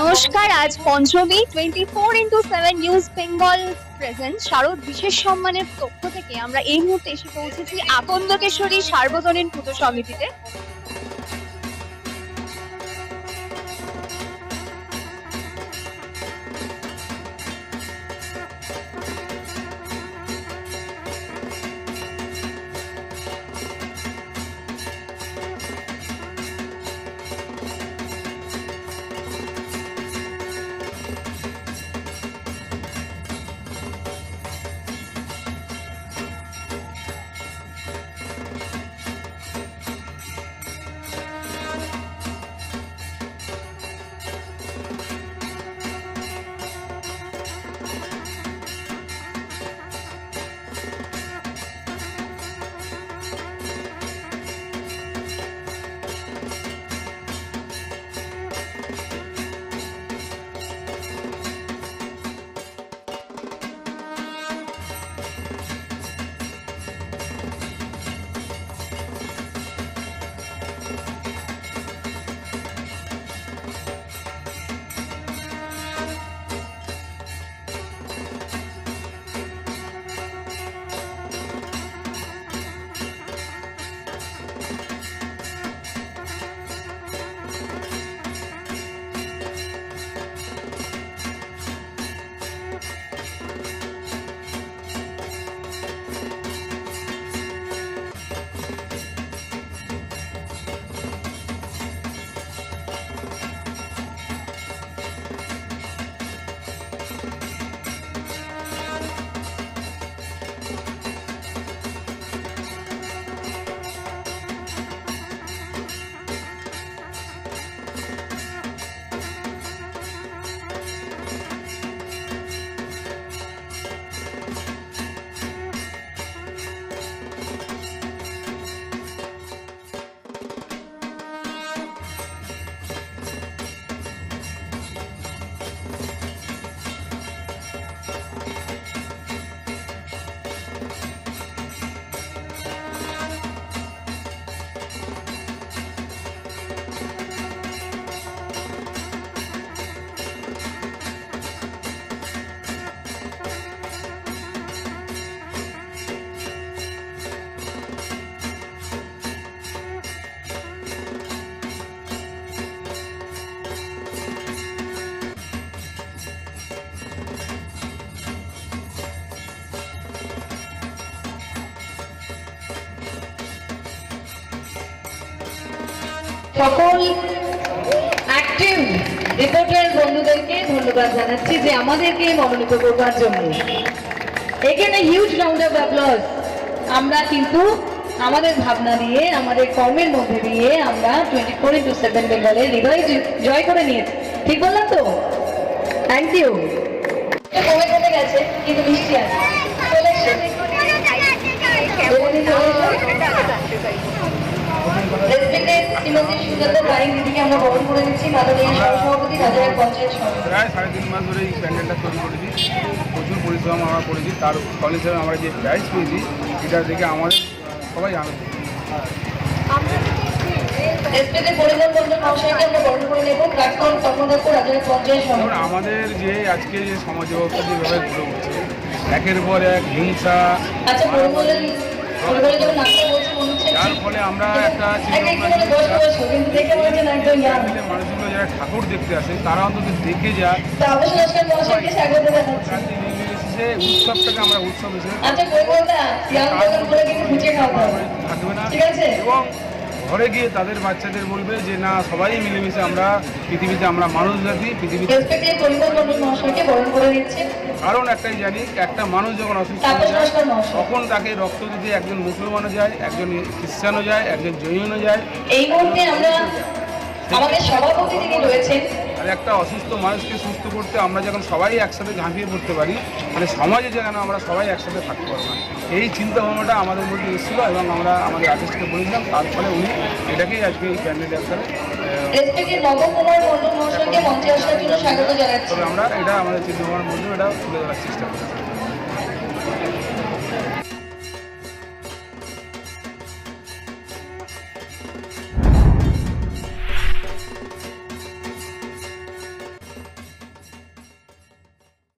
নমস্কার, আজ পঞ্চমী twenty four into seven news Bengal present শারদ, বিশেষ সম্মানের পক্ষ থেকে আমরা এই মুহূর্তে এসে পৌঁছেছি আকন্দকেশ্বরী সার্বজনীন পুজো সমিতিতে। সকল অ্যাক্টিভ রিপোর্টার বন্ধুদেরকে ধন্যবাদ জানাচ্ছি যে আমাদেরকে মনোনীত করবার জন্য। এখানে হিউজ রাউন্ড অফ অ্যাপ্লজ আমরা কিন্তু আমাদের ভাবনা দিয়ে আমাদের কর্মের মধ্যে দিয়ে আমরা টোয়েন্টি ফোর ইন্টু সেভেন বেঙ্গলের হৃদয় জয় করে নিয়েছি। ঠিক বললাম তো? থ্যাংক ইউ কমে কমে গেছে, কিন্তু মিষ্টি আছে চলে এসো। এখানে চলে এসো। রেসপেক্টেড শ্রীমতী সুজাতা পাইন দিদিকে আমরা বরণ করে দিচ্ছি। মাননীয় সহসভাপতি রাজার পঞ্চায়েত সমিতি প্রায় সাড়ে তিন মাস ধরে এই প্যান্ডেলটা তৈরি করেছি। প্রচুর পরিশ্রম আমরা করেছি। তার ফল হিসেবে আমরা যে প্রাইজ পেয়েছি এটা দেখে আমাদের সবাই আনন্দ আমাদের যে আজকে যে সমাজ ব্যবস্থা যেভাবে গড়ে উঠছে একের পর এক হিংসা আচ্ছা যার ফলে আমরা একটা মানুষগুলো যারা ঠাকুর দেখতে আসে তারা অন্তত দেখে যায় উৎসবটাকে আমরা উৎসব হিসেবে আচ্ছা থাকবে না। ঠিক আছে? এবং ঘরে গিয়ে তাদের বাচ্চাদের বলবে যে না সবাই মিলেমিশে আমরা পৃথিবীতে আমরা মানুষ জাতি পৃথিবীতে কারণ একটাই জানি একটা মানুষ যখন অসুস্থ হয়ে যায় তখন তাকে রক্ত দিতে একজন মুসলমানও যায় একজন খ্রিস্টানও যায় একজন জৈনও যায়। এই মুহূর্তে আমরা আমাদের সভাপতি যিনি রয়েছেন আর একটা অসুস্থ মানুষকে সুস্থ করতে আমরা যখন সবাই একসাথে ঝাঁপিয়ে পড়তে পারি মানে সমাজে যেন আমরা সবাই একসাথে থাকতে পারব না। এই চিন্তা ভাবনাটা আমাদের মধ্যে এসেছিল এবং আমরা আমাদের আদেশকে বলেছিলাম তার ফলে উনি এটাকেই আজকে এই ক্যান্ডিডেট আকারে তবে আমরা এটা আমাদের চিন্তা ভাবনার মধ্যে এটা তুলে ধরার চেষ্টা করি